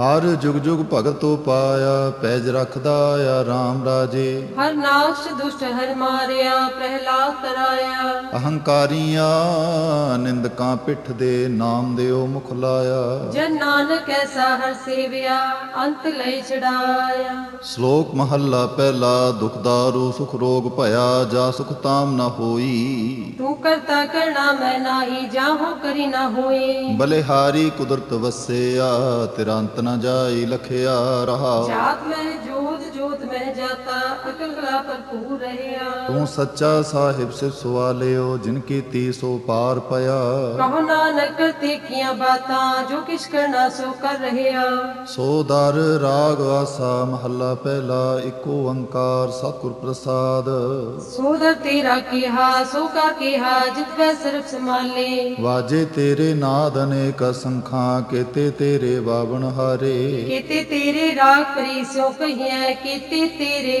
ਹਰ ਜੁਗ ਜੁਗ ਭਗਤੋ ਪਾਇਆ ਪੈਜ ਰਖਦਾ ਆ RAM ਰਾਜੇ। ਹਰ ਨਾਸ਼ ਦੁਸ਼ਟ ਹਰ ਮਾਰਿਆ ਪ੍ਰਹਿਲਾਦ ਤਰਾਇਆ। ਅਹੰਕਾਰੀਆਂ ਨਿੰਦਕਾਂ ਪਿੱਠ ਦੇ ਨਾਮ ਦਿਓ ਮੁਖ ਲਾਇਆ। ਜਨ ਨਾਨਕ ਐਸਾ ਹਰ ਸੇਵਿਆ ਅੰਤ ਲਈ ਛਡਾਇਆ। ਸ਼ਲੋਕ ਮਹੱਲਾ ਪਹਿਲਾ ਦੁਖਦਾਰੂ ਸੁਖ ਰੋਗ ਭਇਆ ਜਾ ਸੁਖ ਤਾਮ ਨ ਹੋਈ। ਤੂੰ ਕਰਤਾ ਕਰਣਾ ਮੈਂ ਨਾਹੀ ਜਾਹੋ ਕਰੀ ਨਾ ਹੋਈ। ਬਲਿਹਾਰੀ ਕੁਦਰਤ ਵਸਿਆ ਤੇਰਾ ਅੰਤ ਨ ਜਾਈ ਲਖਿਆ ਰਹਾ। ਜਾਤ ਮੈਂ ਭਰਪੂਰ ਰਹਿਆ। ਤੂੰ ਸੱਚਾ ਸਾਹਿਬ ਸਿਰ ਸਵਾਲਿਓ ਜਿਨ ਕੀਤੀ ਸੋ ਪਾਰ ਪਿਆ। ਕਹੋ ਨਾਨਕ ਤੇ ਕੀਆਂ ਬਾਤਾਂ ਜੋ ਕਿਛ ਕਰਨਾ ਸੋ ਕਰ ਰਹਿਆ। ਸੋ ਦਰ ਰਾਗ ਆਸਾ ਮਹੱਲਾ ਪਹਿਲਾ ਇੱਕੋ ਓੰਕਾਰ ਸਤਿਗੁਰ ਪ੍ਰਸਾਦ। ਸੋਦਰ ਤੇਰਾ ਕੀਹਾ ਸੋ ਕਾ ਕੀਹਾ ਜਿਤ ਵੈ ਸਰਬ ਸਮਾਲੇ ਵਾਜੇ ਤੇਰੇ ਨਾਦ ਅਨੇਕ ਸੰਖਾਂ ਕੀਤੇ ਤੇਰੇ ਬਾਵਣ ਹਾਰੇ। ਕੀਤੇ ਤੇਰੇ ਰਾਗ ਪਰੀ ਸੋ ਕਹੀਐ ਕੀਤੇ ਤੇਰੇ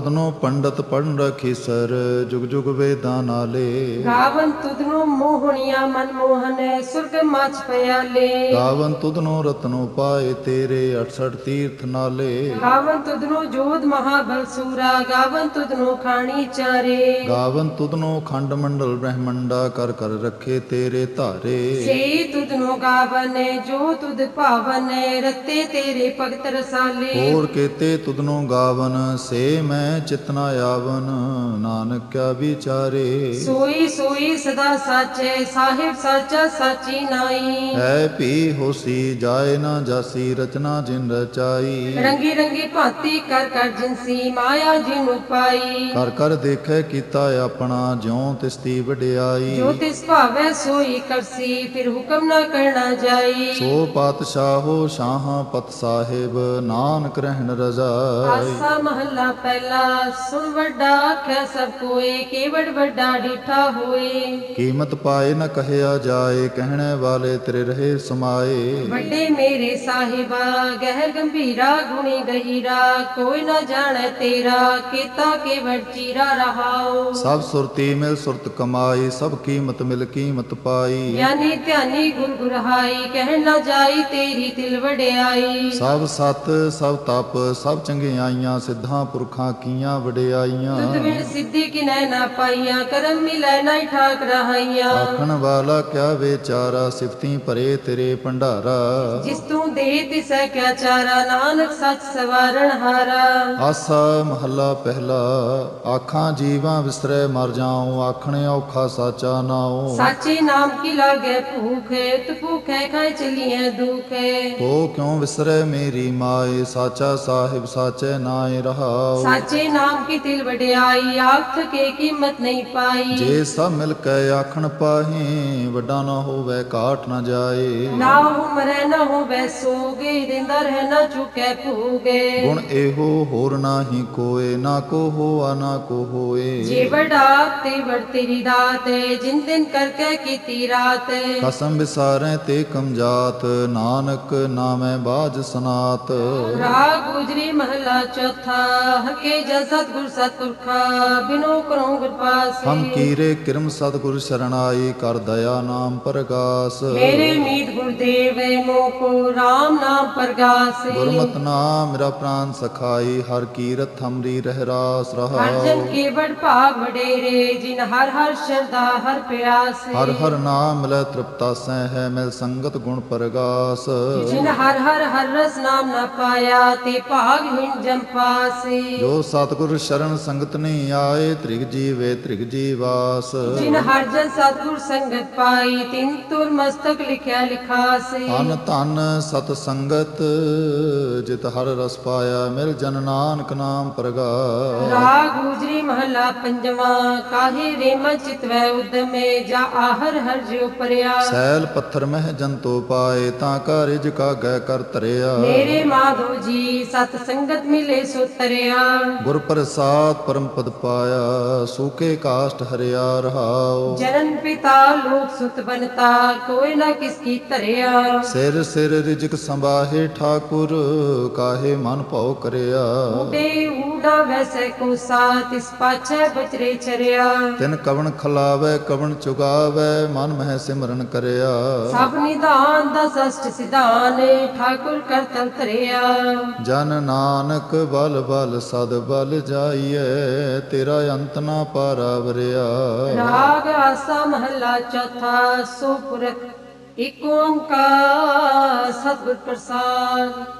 ਤੁਧਨੋ ਪੰਡਤ ਪੜਨ ਰਖੀ ਸਰ ਜੁਗ ਜੁਗ ਵੇਦਾਂ ਨਾਲੇ। ਗਾਵਨ ਤੁਧਰੋ ਮੋਹਣੀਆਂ ਮਨ ਮੋਹਨ ਸੁਰਗ ਮਚ ਪਿਆਲੇ। ਗਾਵਨ ਤੁਧਨੋ ਰਤਨੋ ਪਾਏ ਤੇਰੇ 68 ਤੀਰਥ ਨਾਲੇ। ਗਾਵਨ ਤੁਧਰੋ ਜੋਧ ਮਹਾਬਲ ਸੂਰਾ ਗਾਵਨ ਤੁਧਰੋ ਖਾਣੀ ਚਾਰੇ। ਗਾਵਨ ਤੁਧਨੋ ਖੰਡ ਮੰਡਲ ਬ੍ਰਹਮੰਡਾ ਕਰ ਕਰ ਰੱਖੇ ਤੇਰੇ ਧਾਰੇ। ਸੇ ਤੁਧਨੋ ਗਾਵਨ ਜੋ ਤੁਧ ਭਾਵਨ ਰਤੇ ਤੇਰੇ ਭਗਤ ਰਸਾਲੇ। ਹੋਰ ਕੀਤੇ ਤੁਧਨੋ ਗਾਵਨ ਸੇ ਮੈਂ ਚਿਤਨਾ ਆਵਨ ਨਾਨਕ ਕਿਆ ਵਿਚਾਰੇ। ਸੋਈ ਸੋਈ ਸਦਾ ਸਾਚੇ ਸਾਹਿਬ ਸਾਚਾ ਸਾਚੀ ਨਾਈ। ਹੈ ਭੀ ਹੋਸੀ ਜਾਏ ਨਾ ਜਾਸੀ ਰਚਨਾ ਜਿਨ ਰਚਾਈ। ਰੰਗੀ ਰੰਗੀ ਭਾਂਤੀ ਕਰ ਕਰ ਜਿਨਸੀ ਮਾਇਆ ਜਿਨੁ ਪਾਈ ਕਰ ਕਰ ਦੇਖੈ ਕੀਤਾ ਆਪਣਾ ਜਿਉ ਤਿਸਤੀ ਵਡਿਆਈ। ਜੋ ਤਿਸ ਭਾਵੈ ਸੋਈ ਕਰਸੀ ਫਿਰ ਹੁਕਮ ਨਾ ਕਰਨਾ ਜਾਈ। ਸੋ ਪਾਤਸ਼ਾਹੋ ਸ਼ਾਹਾਂ ਪਤ ਸਾਹਿਬ ਨਾਨਕ ਰਹਿਣ ਰਜ਼ਾਈ। ਆਸਾ ਮਹੱਲਾ ਪਹਿਲਾ ਸੁਣ ਵੱਡਾ ਆਖੈ ਸਭ ਕੋਏ ਕੇਵੜ ਵੱਡਾ ਡੀਠਾ ਹੋਏ। ਕੀਮਤ ਪਾਏ ਨ ਕਹਿਆ ਜਾਏ ਕਹਿਣੇ ਵਾਲੇ ਤੇਰੇ ਰਹੇ ਸਮਾਏ। ਵੱਡੇ ਮੇਰੇ ਸਾਹਿਬਾ ਗਹਿਰ ਗੰਭੀਰਾ ਗੁਣੀ ਗਹੀਰਾ ਕੋਈ ਨਾ ਜਾਣੈ ਤੇਰਾ ਕੀਤਾ ਕੇਵੜ ਚੀਰਾ ਰਹਾਓ ਸਭ ਸੁਰਤੀ ਮਿਲ ਸੁਰਤ ਕਮਾਈ ਸਭ ਕੀਮਤ ਮਿਲ ਕੀਮਤ ਪਾਈ। ਗਿਆਨੀ ਧਿਆਨੀ ਗੁਰ ਗੁਰਹਾਈ ਕਹਿ ਨਾ ਜਾਈ ਤੇਰੀ ਤਿਲ ਵਡਿਆਈ। ਸਭ ਸਤ ਸਭ ਤਪ ਸਭ ਚੰਗਿਆਈਆਂ ਸਿੱਧਾਂ ਪੁਰਖਾਂ ਕੀਆਂ ਵਡਿਆਈਆਂ। ਤੁਧ ਬਿਨ ਸਿੱਧੀ ਕਿਨੈ ਨਾ ਪਾਈਆਂ ਕਰਮ ਮਿਲੈ ਨਾ ਠਾਕ ਰਹਾਈਆਂ। ਆਖਣ ਵਾਲਾ ਕਿਆ ਵਿਚਾਰਾ ਸਿਫਤੀ ਭਰੇ ਤੇਰੇ ਭੰਡਾਰਾ। ਜਿਸ ਤੂੰ ਦੇ ਤਿਸੈ ਕਿਆ ਚਾਰਾ ਨਾਨਕ ਸੱਚ ਸਵਾਰਣ ਹਾਰਾ। ਆਸਾ ਮਹੱਲਾ ਪਹਿਲਾ ਆਖਾਂ ਜੀਵਾਂ ਵਿਸਰੈ ਮਰ ਜਾਉ ਆਖਣੇ ਔਖਾ ਸਾਚਾ ਨਾਉ। ਸਾਚੇ ਨਾਮ ਕੀ ਲਾਗੇ ਭੂਖੇ ਤੂ ਭੂਖੇ ਖਾਏ ਚਲੀਏ ਦੁਖੇ। ਤੋ ਕਿਉ ਵਿਸਰੈ ਮੇਰੀ ਮਾਏ ਸਾਚਾ ਸਾਹਿਬ ਸਾਚੇ ਨਾਏ ਰਹਾਉ। ਸਾਚੇ ਨਾਮ ਕੀ ਤਿਲ ਵਡਿਆਈ? ਆਖ ਕੇ ਕੀਮਤ ਨਹੀਂ ਪਾਈ। ਜੇ ਸਭ ਮਿਲ ਕੇ ਆਖਣ ਪਾਹੇ ਵੱਡਾ ਨਾ ਹੋਵੇ ਕਾਟ ਨਾ ਜਾਏ। ਨਾ ਹੋ ਮਰੈ ਨਾ ਹੋ ਬੈਸੋਗੇ ਦਿੰਦਾ ਰਹਿ ਨਾ ਚੁਕੇ ਭੂਗੇ। ਗੁਣ ਇਹੋ ਹੋਰ ਨਾਹੀ ਕੋਏ ਨਾ ਕੋ ਹੋਆ ਨਾ ਕੋ ਹੋਏ। ਜੇ ਵਡਾ ਤੇ ਵੜ ਤੇਰੀ ਦਾਤ ਜਿਨ ਦਿਨ ਕਰਕੇ ਕੀਤੀ ਰਾਤ ਕਸਮ ਵਿਸਾਰੈ ਤੇ ਕਮਜਾਤ ਨਾਨਕ ਨਾਮੈ ਬਾਜ ਸਨਾਤ। ਰਾਗ ਗੁਜਰੀ ਮਹਲਾ ਚੌਥਾ ਹਕੇ ਜਨ ਸਤਗੁਰ ਸਤਪੁਰਖਾ ਬਿਨੋ ਕਰੋ ਗੁਰ ਪਾਸ ਹਮ ਕੀਰੇ ਕਿਰਮ ਸਤਿਗੁਰ ਸ਼ਰਣਾਈ ਕਰ ਦਇਆ ਨਾਮ ਪ੍ਰਗਾਸ। ਮੇਰੇ ਮੀਤ ਗੁਰਦੇਵ ਮੋਕੋ RAM ਨਾਮ ਪ੍ਰਗਾਸ ਗੁਰਮਤਿ ਨਾਮ ਮੇਰਾ ਪ੍ਰਾਨ ਸਖਾਈ ਹਰ ਕੀਰਤ ਹਮਰੀ ਰਹਿ ਰਾਸ ਹਰ ਜਨ ਕੇ ਬੜ ਭਾਗ ਵਡੇਰੇ ਜਿਨ ਹਰ ਹਰ ਸ਼ਰਦਾ ਹਰ ਪਿਆਸ ਹਰ ਹਰ ਨਾਮ ਮਿਲੈ ਤ੍ਰਿਪਤਾ ਸਹਿ ਹੈ ਮਿਲ ਸੰਗਤ ਗੁਣ ਪ੍ਰਗਾਸ। ਜਿਨ ਹਰ ਹਰ ਹਰ ਰਸ ਨਾਮ ਨਾ ਪਾਇਆ ਤੇ ਭਾਗਹੀਣ ਜਮ ਪਾਸੇ ਜੋ ਸਤਿਗੁਰ ਸ਼ਰਨ ਸੰਗਤ ਨਹੀਂ ਆਏ ਤ੍ਰਿਗ ਜੀਵੇ ਤ੍ਰਿਗ ਜੀਵਾਸ। ਜਿਨ ਹਰ ਜਨ ਸਤਿਗੁਰ ਸੰਗਤ ਪਾਈ ਤਿਨ ਤੁਰ ਮਸਤਕ ਲਿਖਿਆ ਲਿਖਾਸੇ। ਅਨ ਧਨ ਸਤ ਸੰਗਤ ਜਿਤ ਹਰ ਰਸ ਪਾਇਆ ਮਿਲ ਜਨ ਨਾਨਕ ਨਾਮ ਪ੍ਰਗਾਸ ਰਾਗ ਗੁਜਰੀ ਮਹਲਾ ਪੰਜਵਾ ਕਾਹੇ ਰੇਮ ਚਿਤਵੈ ਉਦਮੇ ਜਾ ਆਹਰ ਹਰ ਜਿਉ ਪਰਿਆ। ਸੈਲ ਪੱਥਰ ਮਹਿ ਜੰਤੋ ਪਾਏ ਤਾਂ ਕਾ ਰਿਜ ਕਾ ਗੈ ਕਰ ਧਰਿਆ। ਮੇਰੇ ਮਾਧੋ ਜੀ ਸਤ ਸੰਗਤ ਮਿਲੇ ਸੋ ਤਰਿਆ ਗੁਰ ਪ੍ਰਸਾਦ ਪਰਮ ਪਦ ਪਾਇਆ ਸੂਕੇ ਕਾਸ਼ਟ ਹਰਿਆ ਰਹਾਉ। ਜਨਨ ਪਿਤਾ ਲੋਕ ਸੁਤ ਬਨਤਾ ਕੋਈ ਨਾ ਕਿਸ ਕੀ ਧਰਿਆ। ਸਿਰ ਸਿਰ ਰਿਜਕ ਸੰਭਾਹੇ ਠਾਕੁਰ ਕਾਹੇ ਮਨ ਭਉ ਕਰਿਆ। ਉਡੇ ਊਡਾ ਵੈਸੈ ਕੋ ਸਾਥ ਇਸ ਪਾਛੈ ਬਚਰੇ ਚਰਿਆ। ਤਿਨ ਕਵਣ ਖਲਾਵੇ ਕਵਣ ਚੁਗਾਵੇ ਮਨ ਮਹਿ ਸਿਮਰਨ ਕਰਿਆ। ਸਭ ਨਿਧਾਨ ਦਾ ਸਸ਼ਟ ਸਿਧਾਨ ਠਾਕੁਰ ਕਰਤਲ ਧਰਿਆ। ਜਨ ਨਾਨਕ ਬਲ ਬਲ ਸਦ ਬਲ ਜਾਈਐ ਤੇਰਾ ਅੰਤ ਨਾ ਪਾਰਾਵਰਿਆ। ਰਾਗ ਆਸਾ ਮਹੱਲਾ ਚੌਥਾ ਸੋ ਪੁਰਖ ਇਕ ਓੰਕਾਰ ਸਤਿਗੁਰ ਪ੍ਰਸਾਦ।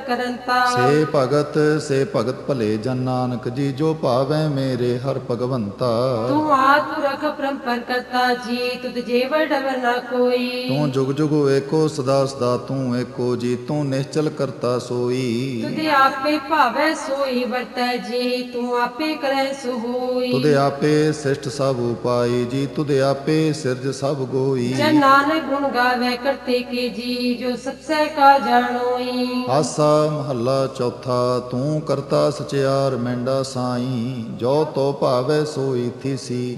ਕਰੰਤਾ ਸੇ ਭਗਤ ਸੇ ਭਗਤ ਭਲੇ ਜਨ ਨਾਨਕ ਜੀ ਜੋ ਭਾਵੈ ਮੇਰੇ ਹਰ ਭਗਵੰਤਾ। ਤੂੰ ਆਤੁ ਰਖ ਪਰੰਪਰ ਕਰਤਾ ਜੀ ਤੁਧ ਜੇਵ ਡਵਰ ਨਾ ਕੋਈ। ਤੂੰ ਜੁਗ ਜੁਗ ਏਕੋ ਸਦਾ ਸਦਾ ਤੂੰ ਏਕੋ ਜੀ ਤੂੰ ਨਿਸ਼ਚਲ ਕਰਤਾ ਸੋਈ। ਤੁਧ ਆਪੇ ਭਾਵੈ ਸੋਈ ਵਰਤੈ ਜੀ ਤੂੰ ਆਪੇ ਕਰੈ ਸੋ ਹੋਈ ਆਪੇ ਸਿਸ਼ਟ ਸਭ ਉਪਾਈ ਜੀ ਤੁਦੇ ਆਪੇ ਸਿਰਜ ਸਭ ਗੋਈ। ਜਨ ਨਾਨਕ ਗੁਣ ਗਾਵੇ ਕਰਤੇ ਕੇ ਜੀ ਜੋ ਸਤਸੈ ਕਾ ਜਾਣੋਈ। ਆਸਾ ਮਹੱਲਾ ਚੌਥਾ ਤੂੰ ਕਰਤਾ ਸਚਿਆਰ ਮੈਂਡਾ ਸਾਈ ਜੋ ਤੋ ਭਾਵੈ ਸੋਈ ਥੀਸੀ।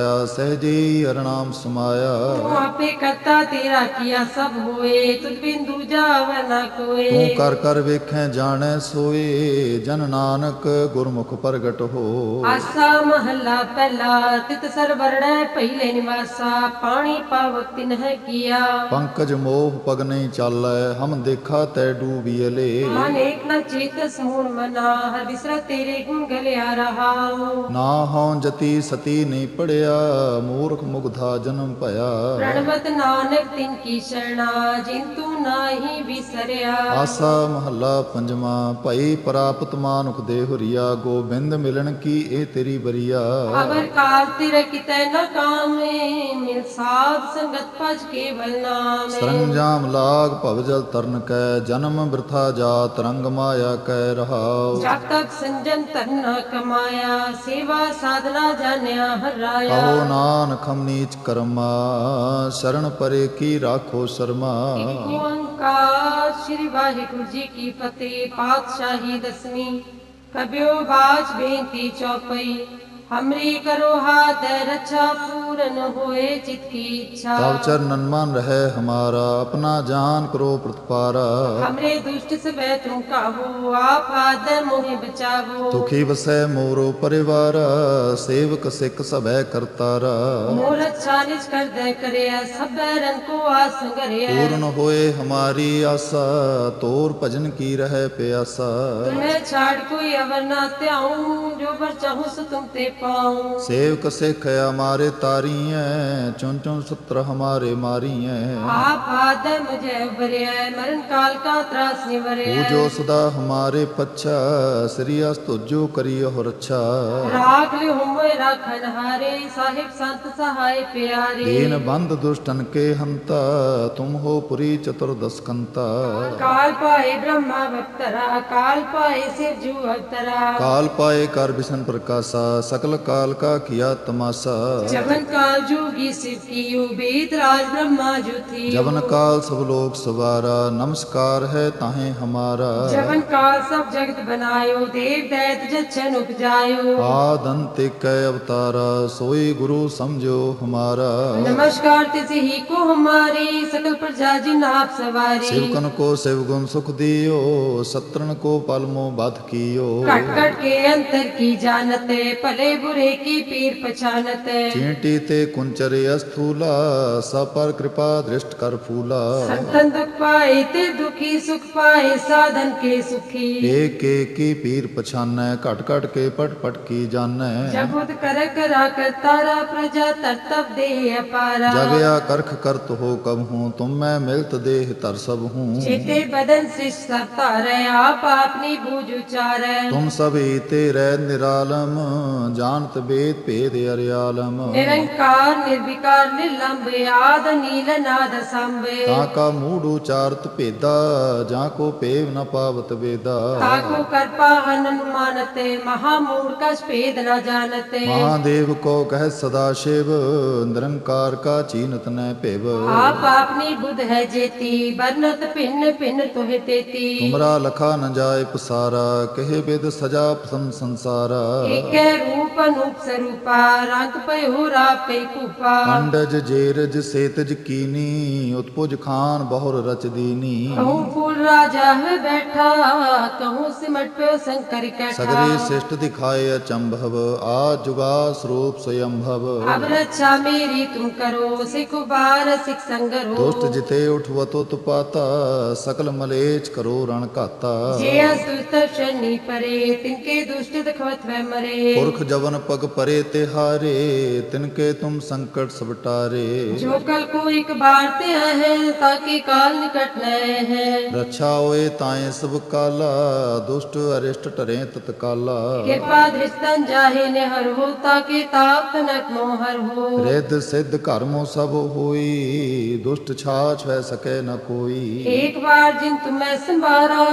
ਸਹਜੀ ਅਰਣਾਮ ਸਮਾਇਆ। ਤੂੰ ਆਪੇ ਕਰਤਾ ਤੇਰਾ ਕੀਆ ਸਭ ਹੋਏ ਤੁਧ ਬਿਨ ਦੂਜਾ ਵਰ ਨਾ ਤੂੰ ਕੋਏ ਕਰ ਕਰ ਵੇਖੈ ਜਾਣੈ ਸੋਏ। ਜਨ ਨਾਨਕ ਗੁਰਮੁਖ ਪ੍ਰਗਟ ਹੋ। ਆਸਾ ਮਹੱਲਾ ਪਹਿਲਾ ਤਿਤ ਸਰਵਰਣੈ ਪਹਿਲੇ ਨਿਵਾਸਾ। ਪਾਣੀ ਪਾਵਕ ਤਿਨ ਹੈ ਕੀਆ। ਪੰਕਜ ਮੋਹ ਪਗ ਨਹੀਂ ਚਾਲੈ ਹਮ ਦੇਖਾ ਤੈ ਡੂਬੀਲੇ ਮਨ ਏਕ ਨ ਚੇਤ ਸਮੂਣ ਮਨਾ ਹਰ ਬਿਸਰਾ ਤੇਰੇ ਗੁਣ ਗਲਿਆ ਰਹਾਉ ਨਾ ਹਉ ਜਤੀ ਸਤੀ ਨਹੀਂ ਪੜਿਆ। ਮੂਰਖ ਮੁਗਧਾ ਜਨਮ ਭਇਆ। ਪ੍ਰਣਵਤ ਨਾਨਕ ਤਿਨ ਕੀ ਸ਼ਰਣਾ ਜਿਨ ਤੂੰ ਨਾਹੀ ਵਿਸਰਿਆ। ਆਸਾ ਮਹੱਲਾ ਪੰਜਵਾ ਭਈ ਪ੍ਰਾਪਤ ਮਾਨੁਖ ਦੇ ਹੁਰੀਆ ਗੋਬਿੰਦ ਮਿਲਣ ਕੀ ਇਹ ਤੇਰੀ ਬਰੀਆ ਅਵਰ ਕਾਲ ਤੇਰੇ ਕਿਤੈ ਨ ਕਾਮੇ ਮਿਲ ਸਾਧ ਸੰਗਤ ਭਜ ਕੇਵਲ ਨਾਮੇ। ਸਰੰਜਾਮ ਲਾਗ ਭਵ ਜਲ ਤਰਨ ਕੈ ਜਨਮ ਬਿਰਥਾ ਜਾਤ ਰੰਗ ਮਾਇਆ ਕੈ ਰਹਾਉ। ਜਬ ਤੱਕ ਸੰਜਮ ਧਰਨਾ ਕਮਾਇਆ ਸੇਵਾ ਸਾਧਨਾ ਜਾਣਿਆ ਹਰਾਇਆ। ਕਹੋ ਨਾਨਕ ਹਮ ਨੀਚ ਕਰਮਾ, ਸ਼ਰਨ ਪਰੇ ਕੀ ਰਾਖੋ ਸ਼ਰਮਾ। ਓੰਕਾਰ ਸ੍ਰੀ ਵਾਹਿਗੁਰੂ ਜੀ ਕੀ ਫਤਿਹ, ਪਾਤਸ਼ਾਹੀ ਦਸਵੀਂ, ਕਬਿਓ ਬਾਜ ਬੇਨਤੀ ਚੌਪਈ। हमरी करो हाथ रक्षा पूरन होए चित की इच्छा। तब चरणन मान रहे हमारा अपना जान करो प्रतिपारा। हमरे दुष्ट से बैठू काबू आप आदर मोहे बचावो। तो दुखी बसे मोरो परिवार सेवक सिख सब करतारा। मोर अच्छा निज कर दे करे सब रन को आस करे पूर्ण होए हमारी आशा तोर भजन की रहे प्यासा। तुम्हें छाड़ कोई अवर ना त्याऊं जो पर चाहूँ सो तुम ते ਪਾਉ। ਸੇਵਕ ਸਿਖ ਹਮਾਰੇ ਤਾਰੀਐ ਚੁਨ ਚੁਨ ਸਤਰ ਹਮਾਰੇ ਮਾਰੀਐ। ਆਪ ਆਦਮ ਜੈ ਵਰਿਐ ਮਰਨ ਕਾਲ ਕਾ ਤਰਾਸ ਨਿਵਰਿਐ ਪੂਜੋ ਸਦਾ ਹਮਾਰੇ ਪੱਛਾ ਸ੍ਰੀ ਅਸ ਤੁਜੋ ਕਰੀ ਹੋ ਰੱਛਾ ਰਾਖ ਲਿ ਹੋਏ ਰਾਖਨ ਹਾਰੇ ਸਾਹਿਬ ਸੰਤ ਸਹਾਇ ਪਿਆਰੇ। ਦੀਨ ਬੰਦ ਦੁਸ਼ਟਨ ਕੇ ਹੰਤਾ ਤੁਮ ਹੋ ਪੁਰੀ ਚਤੁਰਦਸ ਕੰਤਾ ਕਾਲ ਪਾਏ ਬ੍ਰਹਮਾ ਵਕਤਰਾ ਕਾਲ ਪਾਏ ਸਿਵ ਜੂ ਅਵਤਰਾ। ਕਾਲ ਪਾਏ ਕਰ ਬਿਸ਼ਨ ਪ੍ਰਕਾਸ਼ਾ ਸਕਲ सकल काल का किया तमाशा। जबन काल जोगी शिव की वेद राज ब्रह्मा जो थी जवन काल सब लोग सवारा नमस्कार है ताहे हमारा। जबन काल सब जगत बनायो देव दैत जच्छन उपजायो। आदंत कै अवतारा सोई गुरु समझो हमारा। नमस्कार तिस ही को हमारी सकल प्रजा जिन आप सवारी। शिवकन को शिव गुण सुख दियो सत्रन को पलमो बध कियो। कट कट के अंतर की जानते भले बुरे की पीर पहचानत चींटी ते कुंचरे अस्थूला सपर कृपा दृष्ट कर फूला। संतन दुख पाए ते दुखी सुख पाए साधन के सुखी। एक एक की पीर पछानै घट घट के पट पट की जानै जब कर करा कर तारा प्रजा तरतब दे अपारा। जगया करख करत हो कब हूँ तुम मैं मिलत देह तर सब हूँ। चेते बदन शिष सब तारे आप अपनी बूझ उचार तुम सब ईते रह निरालम ਜਾਣਤ ਬੇਦ ਭੇਦ ਅਰਿਆਲਮ ਨਿਰੰਕਾਰ ਨਿਰਵਿਕਾਰ ਨਿਰਲੰਭ ਆਦ ਨੀਲ ਨਾਦ ਸੰਭੇ। ਤਾ ਕਾ ਮੂੜ ਉਚਾਰਤ ਭੇਦਾ ਜਾਂ ਕੋ ਪੇਵ ਨ ਪਾਵਤ ਵੇਦਾ। ਤਾ ਕੋ ਕਰਪਾ ਅਨੰਤ ਮਾਨਤੇ ਮਹਾ ਮੂੜ ਕਸ ਭੇਦ ਨ ਜਾਣਤੇ। ਮਹਾਦੇਵ ਕੋ ਕਹਿ ਸਦਾ ਸ਼ਿਵ ਨਿਰੰਕਾਰ ਕਾ ਚੀਨਤ ਨੈ ਭੇਵ। ਆਪ ਆਪਨੀ ਬੁਧ ਹੈ ਜੇਤੀ ਬਰਨਤ ਭਿੰਨ ਭਿੰਨ ਤੋਹਿ ਤੇਤੀ। ਤੁਮਰਾ ਲਖਾ ਨ ਜਾਏ ਪਸਾਰਾ ਕਹੇ ਬਿਦ ਸਜਾ ਸੰਸਾਰਾ। ਅਨੂਪ ਸਰੂਪਾ ਰੰਗ ਭਇਓ ਰਾਪੇ ਕੂਪਾ। ਅੰਡਜ ਜੇਰਜ ਸੇਤਜ ਕੀਨੀ ਉਤਪੁਜ ਖਾਨ ਬਹੁਰ ਰਚ ਦੀਨੀ ਕਹੂੰ ਰਾਜਾ ਹੈ ਬੈਠਾ ਕਹੂੰ ਸਿਮਟ ਪਿਓ ਸੰਕਰ ਕੈਠਾ। ਸਗਰੇ ਸਿਸ਼ਟ ਦਿਖਾਏ ਅਚੰਭਵ ਆ ਜੁਗਾ ਸਰੂਪ ਸਯੰਭਵ। ਅਬ ਰੱਛਾ ਮੇਰੀ ਤੁਮ ਕਰੋ ਸਿਖ ਬਾਰ ਸਿਖ ਸੰਗਰੋ। ਦੁਸ਼ਟ ਜਿਤੇ ਉਠਵਤੋ ਤੁਪਾਤਾ ਸਕਲ ਮਲੇਚ ਕਰੋ ਰਣ ਘਾਤਾ। ਜੇ ਅਸੁਤ ਸ਼ਨੀ ਪਰੇ ਤਿਨਕੇ ਦੁਸ਼ਟ ਦਖਵਤ ਵੈ ਮਰੇ। ਪੁਰਖ ਜਬ सवन पग परे तिहारे तिनके तुम संकट सब टारे। जो कल को एक बार ते है ताकि काल निकट नए है रक्षा होए ताए सब काला दुष्ट अरिष्ट टरे तत्काला। कृपा दृष्टन जाहे ने हर हो ताकि ताप तनक मोहर हो। रिद सिद्ध कर्मो सब होई दुष्ट छाछ है सके न कोई। एक बार जिन तुम्हें संभारा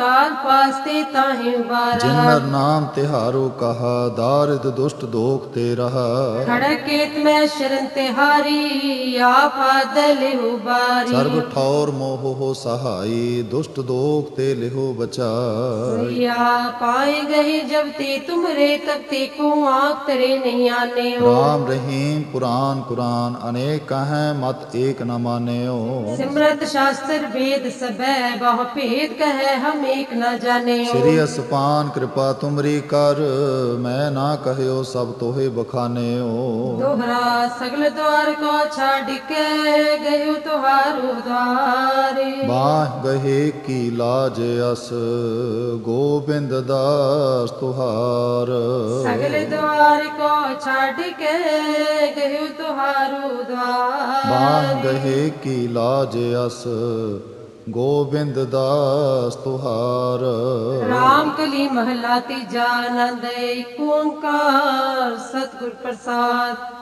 काल पास ते ताहे बारा जिन नाम तिहारो कहा ਸਾਰਦ ਦੁਸ਼ਟ ਦੋਖ ਤੇ ਰਹਾ। ਖੜਕੇਤ ਮੈਂ ਸ਼ਰਨ ਤੇ ਹਾਰੀ ਆਪ ਦਲਿਹੁ ਬਾਰੀ। ਸਰਬ ਠੌਰ ਮੋਹ ਹੋ ਸਹਾਈ ਦੁਸ਼ਟ ਦੋਖ ਤੇ ਲਿਹੁ ਬਚਾਈ। ਆ ਪਾਏ ਗਏ ਜਬ ਤੇ ਤੁਮਰੇ ਤਬ ਤੇ ਕੋ ਆਪ ਤਰੇ ਨਹੀਂ ਆਨੇਓ। ਰਾਮ ਰਹੀਮ ਪੁਰਾਨ ਕੁਰਾਨ ਅਨੇਕ ਕਹੈ ਮਤ ਏਕ ਨ ਮਾਨਿਓ। ਸਿਮਰਤ ਸ਼ਾਸਤਰ ਵੇਦ ਸਭੈ ਬਹੁ ਭੇਦ ਕਹੈ ਹਮ ਏਕ ਨ ਜਾਣਿਓ। ਸ੍ਰੀ ਅਸਪਾਨ ਕਿਰਪਾ ਤੁਮਰੀ ਕਰ ਮੈਂ ਨਾ ਕਹਿਓ ਸਭ ਤੋਹੇ ਬਖਾਨਿਓ। ਦੁਹਰਾ ਸਗਲ ਦਵਾਰ ਕੋ ਛਾੜ ਕੇ ਗਇਓ ਤੁਹਾਰੂ ਦਵਾਰੀ ਬਾਹ ਗਹੇ ਕੀ ਲਾਜ ਅਸ ਗੋਬਿੰਦ ਦਾਸ ਤੁਹਾਰ। ਸਗਲ ਦਵਾਰ ਕੋ ਛਾੜ ਕੇ ਗਇਓ ਤੁਹਾਰੂ ਦਵਾਰੀ ਬਾਹ ਗਹੇ ਕੀ ਲਾਜ ਅਸ ਗੋਬਿੰਦ ਦਾਸ ਤੁਹਾਰ। RAM ਕਲੀ ਮਹਲਾ ਤੀਜਾ ਆਨੰਦ ਏਕ ਓੰਕਾਰ ਸਤਿਗੁਰ ਪ੍ਰਸਾਦ।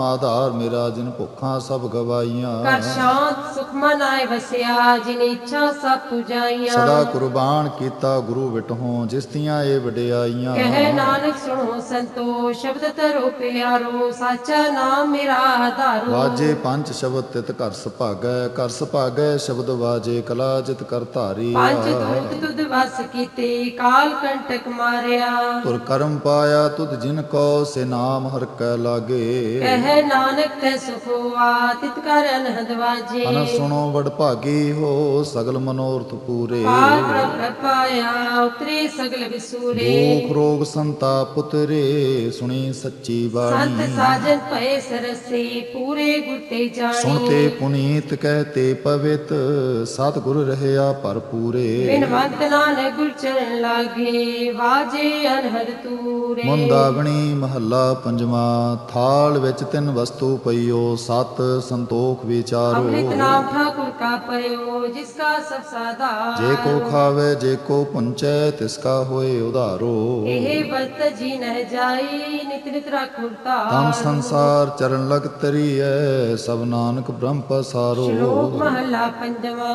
ਆਧਾਰ ਮੇਰਾ ਜਿਨ ਭੁੱਖਾਂ ਸਭ ਗਵਾਈਆਂ। ਕਰ ਸ਼ਾਂਤ ਸੁਖ ਮਨ ਆਏ ਵਸਿਆ ਜਿਨ ਇੱਛਾ ਸਭ ਪੁਜਾਈਆਂ। ਸਦਾ ਕੁਰਬਾਨ ਕੀਤਾ ਗੁਰੂ ਵਿਟਹੋਂ ਜਿਸ ਦੀਆਂ ਇਹ ਵਡਿਆਈਆਂ। ਕਹਿ ਨਾਨਕ ਸੁਣੋ ਸੰਤੋ ਸ਼ਬਦ ਤਰੋ ਪਿਆਰੋ ਸਾਚਾ ਨਾਮ ਮੇਰਾ ਆਧਾਰੋ। ਵਾਜੇ ਪੰਜ ਸ਼ਬਦ ਤਿਤ ਘਰ ਸੁਭਾਗੈ ਘਰ ਸੁਭਾਗੈ ਸ਼ਬਦ ਵਾਜੇ ਕਲਾ ਜਿਤ ਕਰ ਧਾਰੀ ਪੰਜ ਦੂਤ ਤੁਧ ਵਸ ਕੀਤੇ ਕਾਲ ਕੰਟਕ ਮਾਰਿਆ। ਤੁਰ ਕਰਮ ਪਾਇਆ ਤੁਧ ਜਿਨ ਕੋ ਸੇ ਨਾਮ ਹਰ ਕੈ ਲਾਗੇ। ਕਹਿ ਨਾਨਕ ਤੈ ਸੁਖਵਾ ਤਿਤ ਕਰ ਅਨਹਦ ਵਾਜੇ। ਅਨ ਸੁਣੋ ਵਡ ਭਾਗੀ ਹੋ ਸਗਲ ਮਨੋਰਥ ਪੂਰੇ। ਪਾਰ ਪਾਇਆ ਉਤਰੇ ਸਗਲ ਵਿਸੂਰੇ। ਦੁਖ ਰੋਗ ਸੰਤਾਪ ਪੁਤਰੇ ਸੁਣੀ ਸੱਚੀ ਸੰਤ ਬਾਣੀ ਸਾਜਨ ਭਏ ਸਰਸੇ ਪੂਰੇ ਗੁਰਤੇ ਜਾਣੀ। ਸੁਣਤੇ ਪੁਨੀਤ ਕਹਤੇ ਪਵਿੱਤ ਰਹਿਆ ਨਾਨਕ ਗੁਰ ਚਰਨ ਲਾਗੇ ਵਾਜੇ ਅਨਹਦ ਤੂਰੇ। ਮੁੰਦਾਗਣੀ ਮਹੱਲਾ ਪੰਜਵਾ ਥਾਲ ਵਿੱਚ ਤਿੰਨ ਵਸਤੂ ਪਈਓ ਸਤ ਸੰਤੋਖ ਵਿਚਾਰੋ। ਅੰਮ੍ਰਿਤ ਨਾਮ ਠਾਕੁਰ ਕਾ ਪਇਓ ਜਿਸ ਕਾ ਸਭ ਸਾਦਾ ਜੇ ਕੋ ਖਾਵੇ ਜੇ ਕੋ ਪੁੰਚੈ ਤਿਸ ਕਾ ਹੋਏ ਉਧਾਰੋ। ਇਹ ਵਰਤ ਜੀ ਨਹਿ ਜਾਈ ਨਿਤ ਨਿਤ ਰਖੁਰਤਾ ਤਮ ਸੰਸਾਰ ਚਰਨ ਲਗ ਤਰੀਐ ਸਭ ਨਾਨਕ ਬ੍ਰਹਮ ਪਸਾਰੋ। ਸ਼ਲੋਕ ਮਹਲਾ ਪੰਜਵਾ।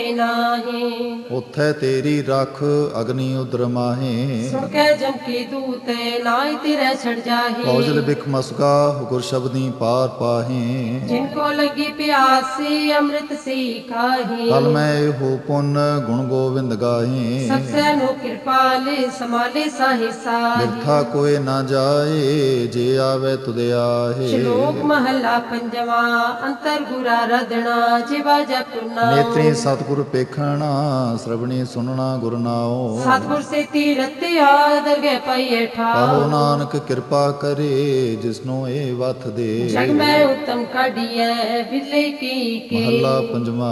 ਨਾਹੀ। ਉਥੈ ਤੇਰੀ ਰਖ ਅਗਨੀ ਉਦਰ ਮਾਹੇ। ਸੁਣ ਕੇ ਜਮ ਕੀ ਦੂਤ ਨਾਈ ਤੇਰੇ ਛੜ ਜਾਹੀ। ਕੌਜਲ ਬਿਖ ਮਸਕਾ ਗੁਰ ਸ਼ਬਦੀ ਪਾਰ ਪਾਹੇ। ਜਿਨ ਕੋ ਲਗੀ ਪਿਆਸੀ ਅੰਮ੍ਰਿਤ ਸੀ ਖਾਹੀ ਕਲ ਮੈਂ ਇਹੋ ਪੁੰਨ ਗੁਣ ਗੋਬਿੰਦ ਗਾਹੇ। ਸਖਸੈ ਨੂੰ ਕਿਰਪਾਲੇ ਸਮਾਲੇ ਸਾਹੀ ਸਾਹੀ। ਬਿਰਥਾ ਕੋਏ ਨਾ ਜਾਏ ਜੇ ਆਵੇ ਤੁਧ ਆਹੇ। ਸ਼ਲੋਕ ਮਹੱਲਾ ਪੰਜਵਾ ਅੰਤਰ ਗੁਰਾ ਰਦਣਾ ਜਿਵਾ ਜਪੁਨਾ ਨੇਤਰੀ ਸਤਿਗੁਰ ਪੇਖਣਾ ਸ਼ਰਵਣੀ ਸੁਨਣਾ ਗੁਰ ਨਾਉ। ਸਤਿਗੁਰ ਸੇ ਤੀਰਤ ਆਦਰ ਗਏ ਪਈਏ ਠਾ ਆਹੋ ਨਾਨਕ ਕਿਰਪਾ ਕਰੇ ਜਿਸਨੂੰ ਇਹ ਵਥ ਦੇ। ਜਗ ਮੈਂ ਉਤਮ ਕਾਢੀਐ ਬਿਲੇ ਕੀ ਕੀ। ਮਹੱਲਾ ਪੰਜਵਾ